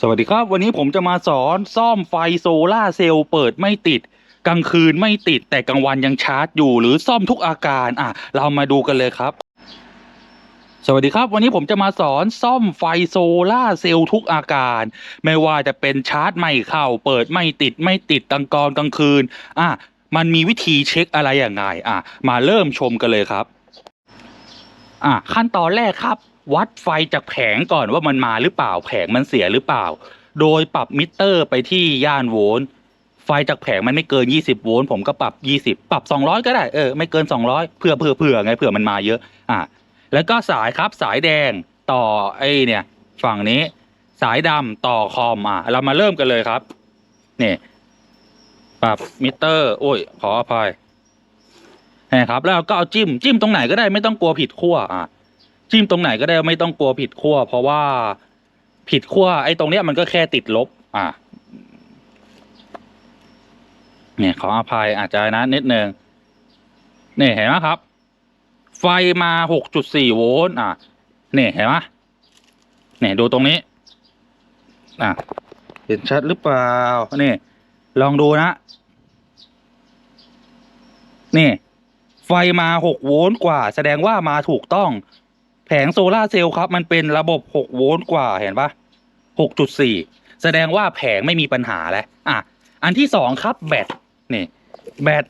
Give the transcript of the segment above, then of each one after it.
สวัสดีครับวันนี้ผมจะมาสอนซ่อมไฟโซล่าเซลล์เปิดไม่ติด กลางคืนไม่ติดแต่กลางวันยังชาร์จอยู่ หรือซ่อมทุกอาการอะ เรามาดูกันเลยครับ สวัสดีครับ วันนี้ผมจะมาสอนซ่อมไฟโซล่าเซลล์ทุกอาการ ไม่ว่าจะเป็นชาร์จไม่เข้า เปิดไม่ติดไม่ติดกลางกอนกลางคืนอะมันมีวิธีเช็คอะไรอย่างไงอะ มาเริ่มชมกันเลยครับ อะขั้นตอนแรกครับ วัดไฟจากแผงก่อนว่ามันมาหรือเปล่าแผงมันเสียหรือเปล่า โดยปรับมิเตอร์ไปที่ย่านโวลต์ไฟจากแผงมันไม่เกิน 20 โวลต์ผมก็ปรับ 20 ปรับ 200 ก็ได้เออไม่เกิน 200 เผื่อเผื่อเผื่อไงเผื่อมันมาเยอะอะแล้วก็สายครับสายแดงต่อไอ้เนี่ยฝั่งนี้สายดำต่อคอมอะเรามาเริ่มกันเลยครับนี่ปรับมิเตอร์โอ้ยขออภัยนะครับแล้วก็เอาจิ้มจิ้มตรงไหนก็ได้ไม่ต้องกลัวผิดขั้วอะ จิ้มตรงไหนก็ได้ไม่ต้องกลัวผิดขั้วเพราะว่าผิดขั้วไอ้ตรงเนี้ยมันก็แค่ติดลบ อะเนี่ยขออภัยอาจจะนะนิดนึงเนี่ยเห็นไหมครับ ไฟมาหกจุดสี่โวลต์อะเนี่ยเห็นไหมเนี่ยดูตรงนี้ อะเห็นชัดหรือเปล่านี่ลองดูนะ นี่ ไฟมาหกโวลต์กว่า แสดงว่ามาถูกต้อง แผงโซลาเซลล์ครับ มันเป็นระบบหกโวลต์กว่าเห็นปะหกจุดสี่แสดงว่าแผงไม่มีปัญหาแล้วอะ อันที่สองครับแบตนี่แบต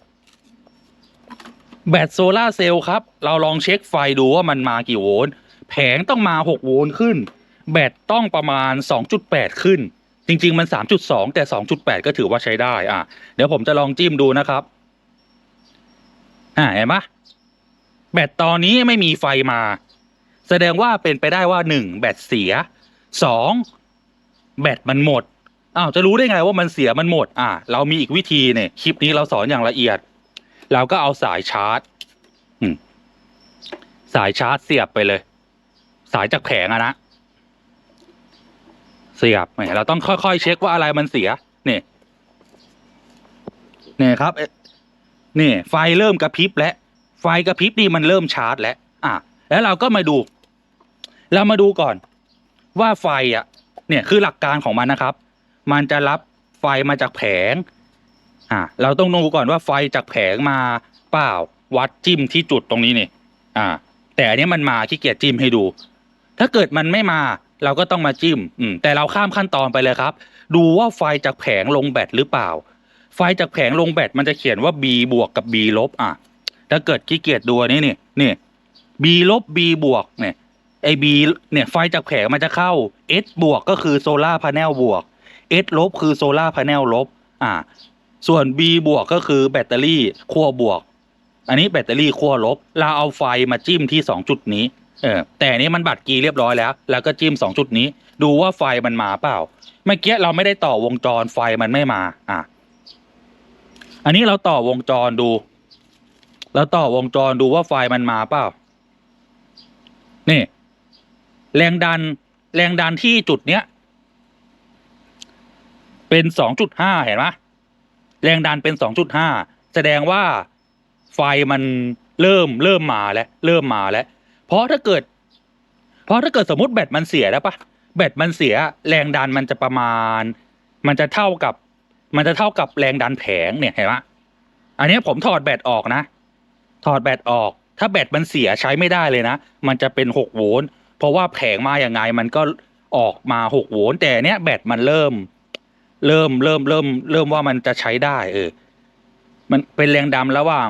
แบตโซลาเซลล์ครับ เราลองเช็คไฟดูว่ามันมากี่โวลต์แผงต้องมาหกโวลต์ขึ้น แบตต้องประมาณสองจุดแปดขึ้น จริง ๆ มันสามจุดสองแต่สองจุดแปดก็ถือว่าใช้ได้อะเดี๋ยวผมจะลองจิ้มดูนะครับ อ่าเห็นปะแบตตอนนี้ไม่มีไฟมา แสดงว่าเป็นไปได้ว่าหนึ่งแบตเสียสองแบตมันหมดอ้าวจะรู้ได้ไงว่ามันเสียมันหมด อ่า เรามีอีกวิธีเนี่ยคลิปนี้เราสอนอย่างละเอียด เราก็เอาสายชาร์จสายชาร์จเสียบไปเลย สายจากแผงอะนะเสียบเนี่ยเราต้องค่อยๆเช็คว่าอะไรมันเสียเนี่ยเนี่ยครับเนี่ไฟเริ่มกระพริบแล้วไฟกระพริบนี่มันเริ่มชาร์จแล้วอะแล้วเราก็มาดู เรามาดูก่อนว่าไฟอะเนี่ยคือหลักการของมันนะครับ มันจะรับไฟมาจากแผงอะเราต้องดูก่อนว่าไฟจากแผงมาเปล่าวัดจิ้มที่จุดตรงนี้นี่อ่า แต่อันนี้มันมาขี้เกียจจิ้มให้ดู ถ้าเกิดมันไม่มาเราก็ต้องมาจิ้มอืมแต่เราข้ามขั้นตอนไปเลยครับ ดูว่าไฟจากแผงลงแบตหรือเปล่า ไฟจากแผงลงแบตมันจะเขียนว่า B บวกกับ B ลบอะถ้าเกิดขี้เกียจดูอันนี้นี่นี่ B ลบ B บวกเนี่ย ไอ้ B เนี่ยไฟจากแผงมันจะเข้า S บวกก็คือโซลาร์พาเนลบวก S ลบคือโซลาร์พาเนลลบอ่าส่วน B บวกก็คือแบตเตอรี่ขั้วบวก อันนี้แบตเตอรี่ขั้วลบ เราเอาไฟมาจิ้มที่สองจุดนี้เออแต่อันนี้มันบัตรกีเรียบร้อยแล้ว แล้วก็จิ้มสองจุดนี้ ดูว่าไฟมันมาเปล่า เมื่อกี้เราไม่ได้ต่อวงจรไฟมันไม่มาอะอันนี้เราต่อวงจรดูเราต่อวงจรดูว่าไฟมันมาเปล่านี่ แรงดันแรงดันที่จุดเนี้ย เป็นสองจุดห้าเห็นไหมแรงดันเป็นสองจุดห้าแสดงว่าไฟมันเริ่มเริ่มมาแล้วเริ่มมาแล้ว เพราะถ้าเกิด เพราะถ้าเกิดสมมติแบตมันเสียแล้วปะแบตมันเสีย แรงดันมันจะประมาณ มันจะเท่ากับ มันจะเท่ากับแรงดันแผงเนี่ยเห็นไหมอันนี้ผมถอดแบตออกนะ ถอดแบตออก ถ้าแบตมันเสียใช้ไม่ได้เลยนะ มันจะเป็นหกโวลต์ ราะว่าแผงมาอย่างไงมันก็ออกมาหกโวลต์แต่เนี้ยแบตมันเริ่ม เริ่มเริ่มเริ่ม เริ่มว่ามันจะใช้ได้ เออ มันเป็นแรงดันระหว่าง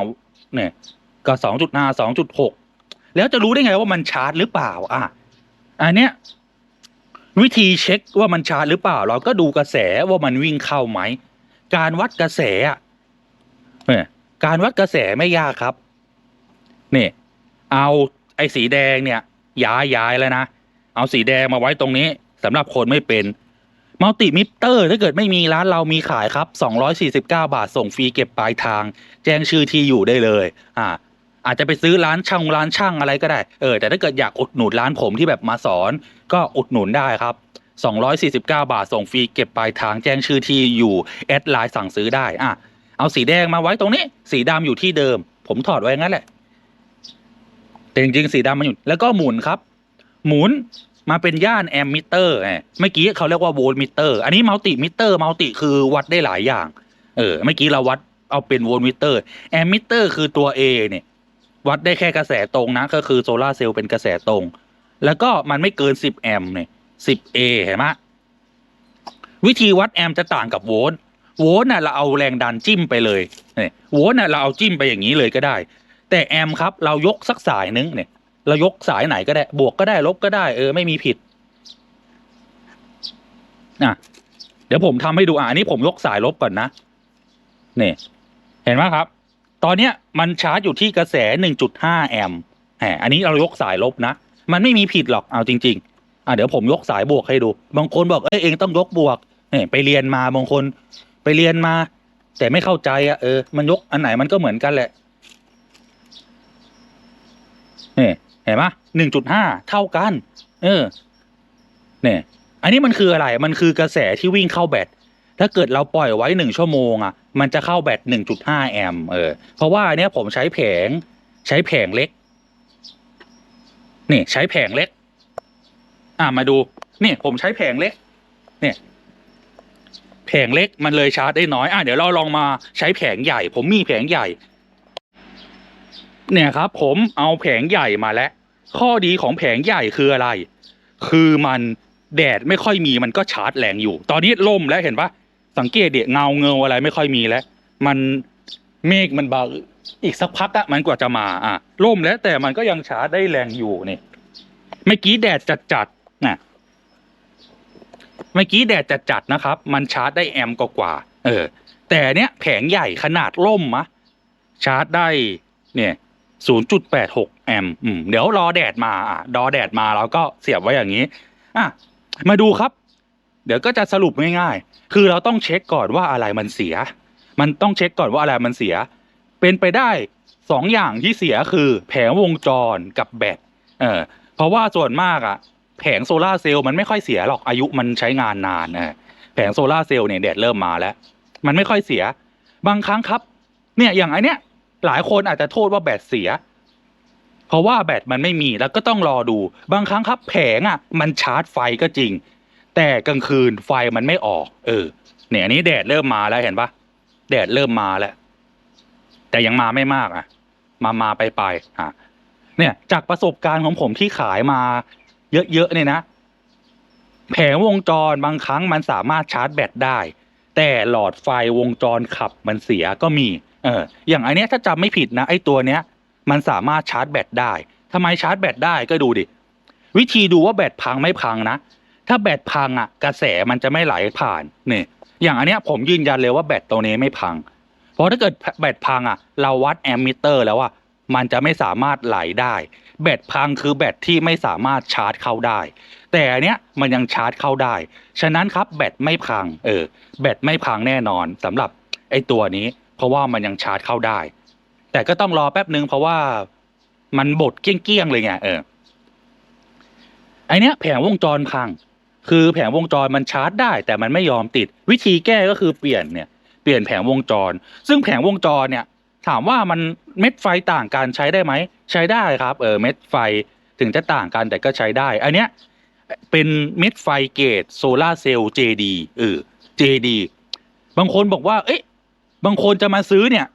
เนี่ยก็สองจุดห้าสองจุดหกแล้วจะรู้ได้ไงว่ามันชาร์จหรือเปล่า อะอันเนี้ยวิธีเช็คว่ามันชาร์จหรือเปล่า เราก็ดูกระแสว่ามันวิ่งเข้าไหม การวัดกระแสอะเนี่ยการวัดกระแสไม่ยากครับ นี่ เอาไอ้สีแดงเนี่ย ย้ายย้ายแล้วนะ เอาสีแดงมาไว้ตรงนี้สำหรับคนไม่เป็นมัลติมิเตอร์ถ้าเกิดไม่มีร้านเรามีขายครับ 249 บาทส่งฟรีเก็บปลายทาง แจ้งชื่อที่อยู่ได้เลยอ่าอาจจะไปซื้อร้านช่างร้านช่างอะไรก็ได้เออแต่ถ้าเกิดอยากอุดหนุนร้านผมที่แบบมาสอน ก็อุดหนุนได้ครับ 249 บาทส่งฟรีเก็บปลายทางแจ้งชื่อที่อยู่แอดไลน์สั่งซื้อได้อะเอาสีแดงมาไว้ตรงนี้ สีดำอยู่ที่เดิม ผมถอดไว้งั้นแหละ แต่จริงๆสีดำมันอยู่แล้วก็หมุนครับ หมุนมาเป็นย่านแอมมิเตอร์เมื่อกี้เขาเรียกว่าโวลต์มิเตอร์ อันนี้มัลติมิเตอร์มัลติคือวัดได้หลายอย่าง เออเมื่อกี้เราวัดเอาเป็นโวลต์มิเตอร์แอมมิเตอร์คือตัว A เนี่ยวัดได้แค่กระแสตรงนะ ก็คือโซลาเซลล์เป็นกระแสตรง แล้วก็มันไม่เกิน 10 แอมป์เนี่ย 10A เห็นไหมวิธีวัดแอมป์จะต่างกับโวลต์โวลต์น่ะเราเอาแรงดันจิ้มไปเลยเนี่ยโวลต์น่ะเราเอาจิ้มไปอย่างนี้เลยก็ได้ แต่แอมครับเรายกสักสายนึงเนี่ย เรายกสายไหนก็ได้ บวกก็ได้ลบก็ได้เออไม่มีผิดอะเดี๋ยวผมทำให้ดูอะอันนี้ผมยกสายลบก่อนนะนี่เห็นไหมครับ ตอนเนี้ยมันชาร์จอยู่ที่กระแส 1.5 แอมป์แหมอันนี้เรายกสายลบนะ มันไม่มีผิดหรอกเอาจริง ๆ อะเดี๋ยวผมยกสายบวกให้ดู บางคนบอกเอ้ยเองต้องยกบวกเนี่ยไปเรียนมาบางคน ไปเรียนมา แต่ไม่เข้าใจอะเออมันยกอันไหนมันก็เหมือนกันแหละ นี่เห็นไหมหนึ่งจุดห้าเท่ากัน เออเนี่ยอันนี้มันคืออะไร มันคือกระแสที่วิ่งเข้าแบต ถ้าเกิดเราปล่อยไว้หนึ่งชั่วโมงอะ มันจะเข้าแบตหนึ่งจุดห้าแอมป์เออ เพราะว่าอันเนี้ยผมใช้แผง ใช้แผงเล็ก นี่ใช้แผงเล็ก อ่ามาดูนี่ผมใช้แผงเล็ก เนี่ยแผงเล็กมันเลยชาร์จได้น้อย อะเดี๋ยวเราลองมาใช้แผงใหญ่ ผมมีแผงใหญ่ เนี่ยครับผมเอาแผงใหญ่มาแล้ว ข้อดีของแผงใหญ่คืออะไร คือมันแดดไม่ค่อยมีมันก็ชาร์จแรงอยู่ ตอนนี้ล่มแล้วเห็นปะสังเกตเดียเงาเงาอะไรไม่ค่อยมีแล้ว มันเมฆมันเบาอีกสักพักอะมันกว่าจะมาอะล่มแล้วแต่มันก็ยังชาร์จได้แรงอยู่นี่เมื่อกี้แดดจัดจัดนะเมื่อกี้แดดจัดจัดนะครับ มันชาร์จได้แอมกว่าเออ แต่เนี้ยแผงใหญ่ขนาดล่มมะชาร์จได้เนี่ย 0.86 แอมป์เดี๋ยวรอแดดมาอะรอแดดมาเราก็เสียบไว้อย่างนี้อะมาดูครับ เดี๋ยวก็จะสรุปง่ายๆ คือเราต้องเช็คก่อนว่าอะไรมันเสีย มันต้องเช็คก่อนว่าอะไรมันเสีย เป็นไปได้สองอย่างที่เสียคือแผงวงจรกับแบตเออเพราะว่าส่วนมากอะแผงโซลาเซลล์มันไม่ค่อยเสียหรอกอายุมันใช้งานนานนะแผงโซลาเซลล์เนี่ยแดดเริ่มมาแล้ว มันไม่ค่อยเสีย บางครั้งครับ เนี่ยอย่างไอเนี้ย หลายคนอาจจะโทษว่าแบตเสีย เพราะว่าแบตมันไม่มีแล้วก็ต้องรอดู บางครั้งครับแผงอะ มันชาร์จไฟก็จริง แต่กลางคืนไฟมันไม่ออก เออ เนี่ยอันนี้แดดเริ่มมาแล้วเห็นปะแดดเริ่มมาแล้ว แต่ยังมาไม่มากอะ มามาไปไปอะเนี่ย จากประสบการณ์ของผมที่ขายมา เยอะๆเนี่ยนะแผงวงจรบางครั้งมันสามารถชาร์จแบตได้ แต่หลอดไฟวงจรขับมันเสียก็มี เอออย่างไอเนี้ยถ้าจำไม่ผิดนะไอตัวเนี้ยมันสามารถชาร์จแบตได้ทำไมชาร์จแบตได้ก็ดูดิ วิธีดูว่าแบตพังไม่พังนะ ถ้าแบตพังอะ กระแสมันจะไม่ไหลผ่านเนี่ยอย่างอันเนี้ยผมยืนยันเลยว่าแบตตัวนี้ไม่พัง เพราะถ้าเกิดแบตพังอะ เราวัดแอมมิเตอร์แล้วว่ามันจะไม่สามารถไหลได้ แบตพังคือแบตที่ไม่สามารถชาร์จเข้าได้ แต่อันเนี้ยมันยังชาร์จเข้าได้ ฉะนั้นครับแบตไม่พัง เออ แบตไม่พังแน่นอนสำหรับไอ้ตัวนี้ เพราะว่ามันยังชาร์จเข้าได้ แต่ก็ต้องรอแป๊บนึงเพราะว่ามันบดเกี้ยงๆเลยไงเออไอเนี้ยแผงวงจรพัง คือแผงวงจรมันชาร์จได้ แต่มันไม่ยอมติด วิธีแก้ก็คือเปลี่ยนเนี่ยเปลี่ยนแผงวงจร ซึ่งแผงวงจรเนี่ย ถามว่ามันเม็ดไฟต่างกันใช้ได้ไหมใช้ได้ครับเออเม็ดไฟถึงจะต่างกันแต่ก็ใช้ได้ อันเนี้ยเป็นเม็ดไฟเกตโซลาเซลล์ JD เออ JD บางคนบอกว่า เอ๊ะ บางคนจะมาซื้อเนี่ย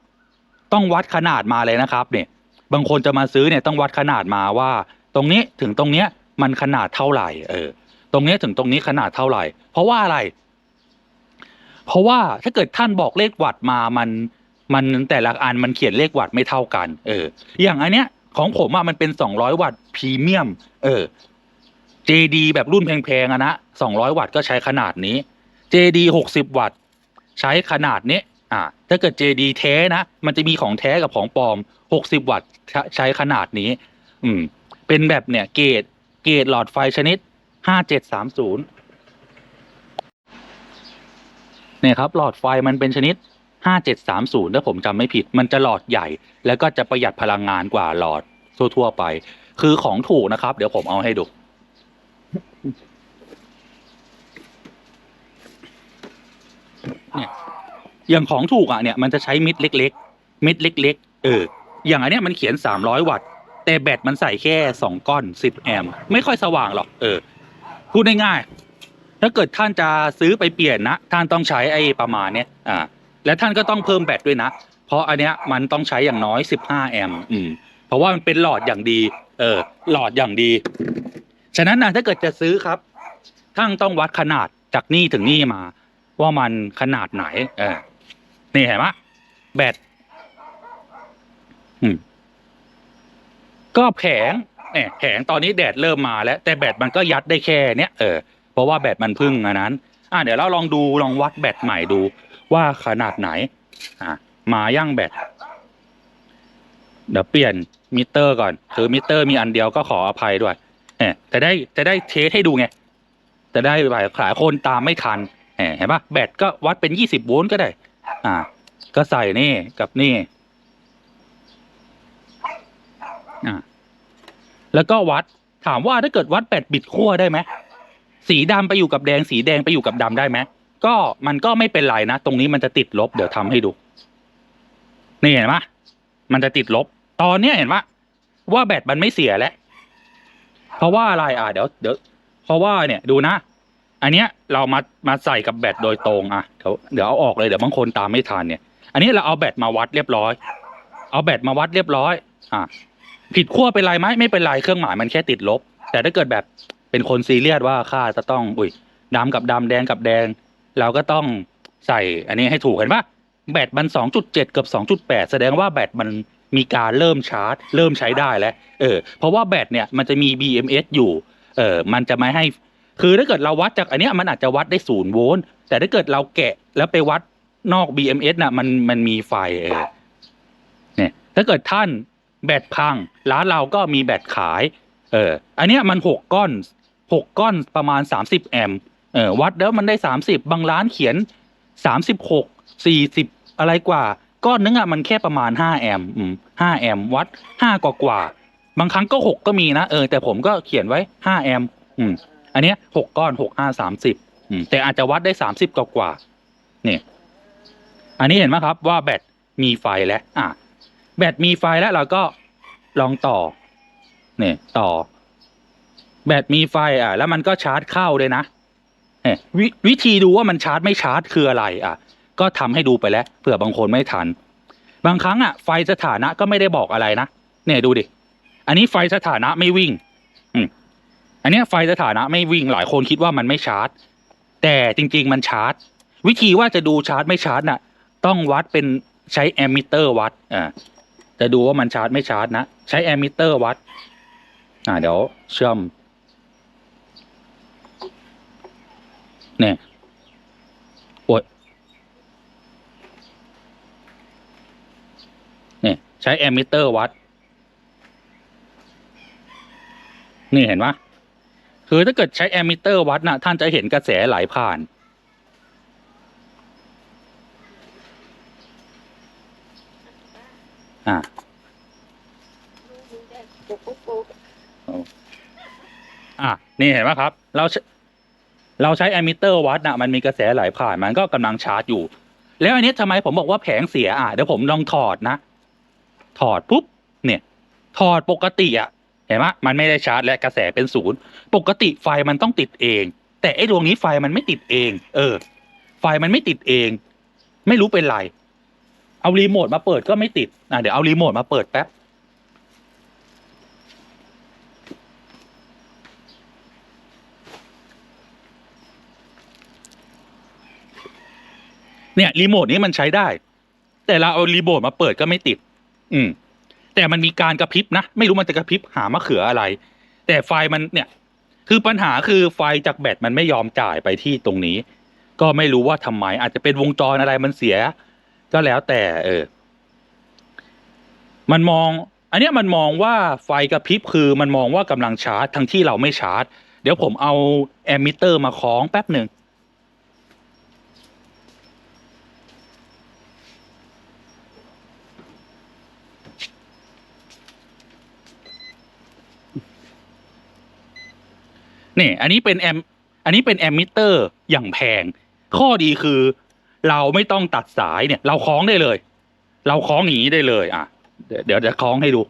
ต้องวัดขนาดมาเลยนะครับ เนี่ย บางคนจะมาซื้อเนี่ยต้องวัดขนาดมาว่า ตรงนี้ถึงตรงเนี้ยมันขนาดเท่าไหร่ เออ ตรงเนี้ยถึงตรงนี้ขนาดเท่าไหร่ เพราะว่าอะไร เพราะว่าถ้าเกิดท่านบอกเลขวัตต์มามันมันแต่ละอันมันเขียนเลขวัตต์ไม่เท่ากัน เออ อย่างอันเนี้ยของผมอะมันเป็นสองร้อยวัตต์พรีเมียม เออ JD แบบรุ่นแพงๆอะนะสองร้อยวัตต์ก็ใช้ขนาดนี้ JD หกสิบวัตต์ใช้ขนาดนี้ อ่าถ้าเกิด JD แท้นะ มันจะมีของแท้กับของปลอมหกสิบวัตต์ใช้ขนาดนี้ อืม เป็นแบบเนี่ยเกรดเกรดหลอดไฟชนิดห้าเจ็ดสามศูนย์เนี่ยครับหลอดไฟมันเป็นชนิดห้าเจ็ดสามศูนย์ถ้าผมจำไม่ผิด มันจะหลอดใหญ่ แล้วก็จะประหยัดพลังงานกว่าหลอดทั่วๆไป คือของถูกนะครับ เดี๋ยวผมเอาให้ดูเนี่ย อย่างของถูกอะเนี่ยมันจะใช้มิดเล็ก ๆ มิดเล็ก ๆ เออ อย่างอันเนี้ยมันเขียนสามร้อยวัตต์ แต่แบตมันใส่แค่สองก้อนสิบแอมป์ไม่ค่อยสว่างหรอก เออ พูดง่ายๆถ้าเกิดท่านจะซื้อไปเปลี่ยนนะ ท่านต้องใช้ไอ้ประมาณเนี้ยอ่าและท่านก็ต้องเพิ่มแบตด้วยนะ เพราะอันเนี้ยมันต้องใช้อย่างน้อย 15 แอมป์อืมเพราะว่ามันเป็นหลอดอย่างดี เออ หลอดอย่างดี ฉะนั้นนะถ้าเกิดจะซื้อครับท่านต้องวัดขนาดจากนี่ถึงนี่มา ว่ามันขนาดไหน เออ นี่เห็นไหมแบตอืมก็แผงเนี่ยแผงตอนนี้แดดเริ่มมาแล้ว แต่แบตมันก็ยัดได้แค่เนี้ยเออเพราะว่าแบตมันพึ่งอันนั้น อะเดี๋ยวเราลองดูลองวัดแบตใหม่ดูว่าขนาดไหน อะมาย่างแบตเดี๋ยวเปลี่ยนมิเตอร์ก่อนคือมิเตอร์มีอันเดียวก็ขออภัยด้วยเนี่ยจะได้จะได้เทสให้ดูไงจะได้หลายหลายคนตามไม่ทันเนี่ยเห็นปะแบตก็วัดเป็นยี่สิบโวลต์ก็ได้ อ่า ก็ใส่นี่กับนี่ อ่า แล้วก็วัดถามว่าถ้าเกิดวัดแบตบิดขั้วได้ไหมสีดำไปอยู่กับแดง สีแดงไปอยู่กับดำได้ไหมก็มันก็ไม่เป็นไรนะ ตรงนี้มันจะติดลบเดี๋ยวทำให้ดู นี่เห็นปะมันจะติดลบ ตอนเนี้ยเห็นปะว่าแบตมันไม่เสียแล้ว เพราะว่าอะไรอะเดี๋ยวเดี๋ยวเพราะว่าเนี่ยดูนะ อันเนี้ยเรามามาใส่กับแบตโดยตรงอะเดี๋ยวเดี๋ยวเอาออกเลยเดี๋ยวบางคนตามไม่ทันเนี่ย อันนี้เราเอาแบตมาวัดเรียบร้อย เอาแบตมาวัดเรียบร้อย อะผิดขั้วเป็นไรไหมไม่เป็นไรเครื่องหมายมันแค่ติดลบ แต่ถ้าเกิดแบบเป็นคนซีเรียสว่าค่าจะต้อง อุ้ยดำกับดำแดงกับแดง เราก็ต้องใส่อันนี้ให้ถูกเห็นปะแบตมัน 2.7กับ2.8 แสดงว่าแบตมันมีการเริ่มชาร์จ เริ่มใช้ได้แล้ว เออ เพราะว่าแบตเนี่ยมันจะมี BMS อยู่ เออ มันจะไม่ให้ คือถ้าเกิดเราวัดจากอันเนี้ยมันอาจจะวัดได้ศูนย์โวลต์แต่ถ้าเกิดเราแกะแล้วไปวัดนอก BMS น่ะมันมันมีไฟเออเนี่ยถ้าเกิดท่านแบตพัง ร้านเราก็มีแบตขาย เออ อันเนี้ยมันหกก้อนหกก้อนประมาณสามสิบแอมป์เออวัดแล้วมันได้สามสิบบางร้านเขียนสามสิบหกสี่สิบอะไรกว่า ก้อนนึงอะมันแค่ประมาณห้าแอมป์ห้าแอมป์วัดห้ากว่ากว่า บางครั้งก็หกก็มีนะเออแต่ผมก็เขียนไว้ห้าแอมป์ อืมอันเนี้ยหกก้อนหกห้าสามสิบอืมแต่อาจจะวัดได้สามสิบกว่ากว่าๆเนี่ยอันนี้เห็นไหมครับว่าแบตมีไฟแล้วอะแบตมีไฟแล้วเราก็ลองต่อเนี่ยต่อ แบตมีไฟอะ แล้วมันก็ชาร์จเข้าเลยนะเนี่ยวิวิธีดูว่ามันชาร์จไม่ชาร์จคืออะไร อะ ก็ทำให้ดูไปแล้วเผื่อบางคนไม่ทัน บางครั้งอะไฟสถานะก็ไม่ได้บอกอะไรนะเนี่ยดูดิอันนี้ไฟสถานะไม่วิ่งอืม อันนี้ไฟสถานะไม่วิ่งหลายคนคิดว่ามันไม่ชาร์จ แต่จริง ๆ มันชาร์จ วิธีว่าจะดูชาร์จไม่ชาร์จน่ะ ต้องวัดเป็นใช้แอมมิเตอร์วัดอ่าจะดูว่ามันชาร์จไม่ชาร์จนะ ใช้แอมมิเตอร์วัดอ่าเดี๋ยวเชื่อมเนี่ยโอ้ยเนี่ยใช้แอมมิเตอร์วัด นี่เห็นปะ คือถ้าเกิดใช้แอมมิเตอร์วัดนะท่านจะเห็นกระแสไหลผ่าน อ่าอะนี่เห็นไหมครับ เราใช้เราใช้แอมมิเตอร์วัดนะมันมีกระแสไหลผ่านมันก็กำลังชาร์จอยู่ แล้วอันนี้ทำไมผมบอกว่าแผงเสียอะเดี๋ยวผมลองถอดนะ ถอดปุ๊บเนี่ย ถอดปกติอะ เห็นไหมมันไม่ได้ชาร์จและกระแสเป็นศูนย์ปกติไฟมันต้องติดเอง แต่ไอ้ดวงนี้ไฟมันไม่ติดเอง เออ ไฟมันไม่ติดเอง ไม่รู้เป็นไร เอารีโมทมาเปิดก็ไม่ติดอะเดี๋ยวเอารีโมทมาเปิดแป๊บเนี่ยรีโมทนี้มันใช้ได้ แต่เราเอารีโมทมาเปิดก็ไม่ติด อืม แต่มันมีการกระพริบนะ ไม่รู้มันจะกระพริบหามะเขืออะไร แต่ไฟมันเนี่ย คือปัญหาคือไฟจากแบตมันไม่ยอมจ่ายไปที่ตรงนี้ ก็ไม่รู้ว่าทำไม อาจจะเป็นวงจรอะไรมันเสีย ก็แล้วแต่เออ มันมอง อันเนี้ยมันมองว่าไฟกระพริบคือมันมองว่ากำลังชาร์จทั้งที่เราไม่ชาร์จ เดี๋ยวผมเอาแอมมิเตอร์มาคล้องแป๊บหนึ่ง นี่อันนี้เป็นแอมอันนี้เป็นแอมมิเตอร์อย่างแพง ข้อดีคือ เราไม่ต้องตัดสายเนี่ย เราคล้องได้เลย เราคล้องอย่างนี้ได้เลยอะเดี๋ยวเดี๋ยวจะคล้องให้ดู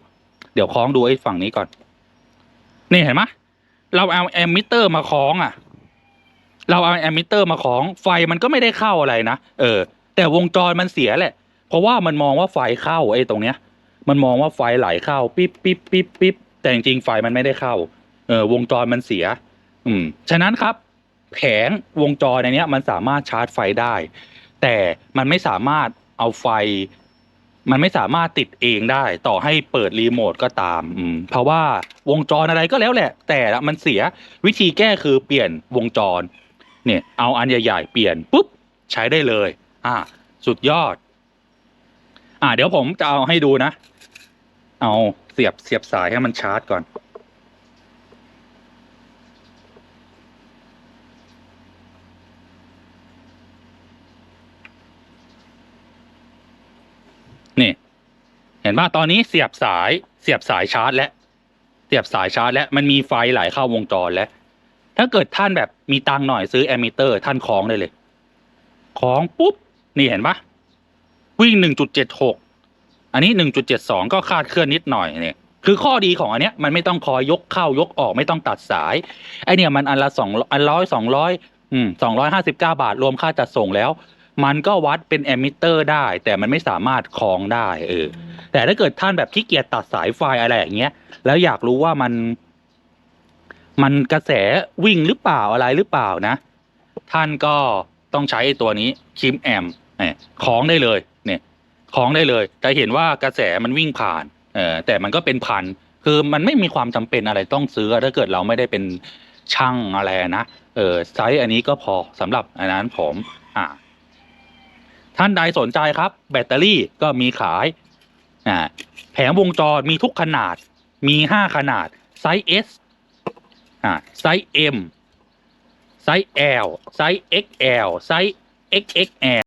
เดี๋ยวคล้องดูไอ้ฝั่งนี้ก่อน นี่เห็นไหมเราเอาแอมมิเตอร์มาคล้องอะ เราเอาแอมมิเตอร์มาคล้องไฟมันก็ไม่ได้เข้าอะไรนะเออ แต่วงจรมันเสียแหละ เพราะว่ามันมองว่าไฟเข้าไอ้ตรงเนี้ย มันมองว่าไฟไหลเข้าปิ๊บปิ๊บปิ๊บปิ๊บแต่จริงๆไฟมันไม่ได้เข้า เออวงจรมันเสีย อืมฉะนั้นครับ แผงวงจรในเนี้ย มันสามารถชาร์จไฟได้ แต่มันไม่สามารถเอาไฟ มันไม่สามารถติดเองได้ ต่อให้เปิดรีโมทก็ตามอืมเพราะว่าวงจรอะไรก็แล้วแหละ แต่ละมันเสียวิธีแก้คือเปลี่ยนวงจร เนี่ย เอาอันใหญ่ๆเปลี่ยนปุ๊บใช้ได้เลย อ่า สุดยอด อ่า เดี๋ยวผมจะเอาให้ดูนะ เอาเสียบเสียบสายให้มันชาร์จก่อน นี่ เห็นป่ะตอนนี้เสียบสายเสียบสายชาร์จ แล้วเสียบสายชาร์จ แล้วมันมีไฟไหลเข้าวงจรแล้ว ถ้าเกิดท่านแบบมีตังหน่อยซื้อแอมมิเตอร์ท่านคล้องได้เลยคล้องปุ๊บ นี่เห็นปะวิ่งหนึ่งจุดเจ็ดหกอันนี้หนึ่งจุดเจ็ดสองก็คาดเคลื่อนนิดหน่อยเนี่ยคือข้อดีของอันเนี้ยมันไม่ต้องคอยยกเข้ายกออกไม่ต้องตัดสายไอเนี่ยมันอันละสองอันร้อยสองร้อยอืมสองร้อยห้าสิบเก้าบาทรวมค่าจัดส่งแล้ว มันก็วัดเป็นแอมมิเตอร์ได้ แต่มันไม่สามารถคล้องได้เออแต่ถ้าเกิดท่านแบบขี้เกียจตัดสายไฟอะไรอย่างเงี้ย แล้วอยากรู้ว่ามัน มันกระแสวิ่งหรือเปล่าอะไรหรือเปล่านะ ท่านก็ต้องใช้ตัวนี้คิมแอมเนี่ยคล้องได้เลยเนี่ยคล้องได้เลยจะเห็นว่ากระแสมันวิ่งผ่านเออแต่มันก็เป็นพันคือมันไม่มีความจำเป็นอะไรต้องซื้อถ้าเกิดเราไม่ได้เป็นช่างอะไรนะเออไซส์อันนี้ก็พอสำหรับอันนั้นผมอ่า ท่านใดสนใจครับ แบตเตอรี่ก็มีขายอ่าแผงวงจรมีทุกขนาด มีห้าขนาด ไซส์ S อ่าไซส์ M ไซส์ L ไซส์ XL ไซส์ XXL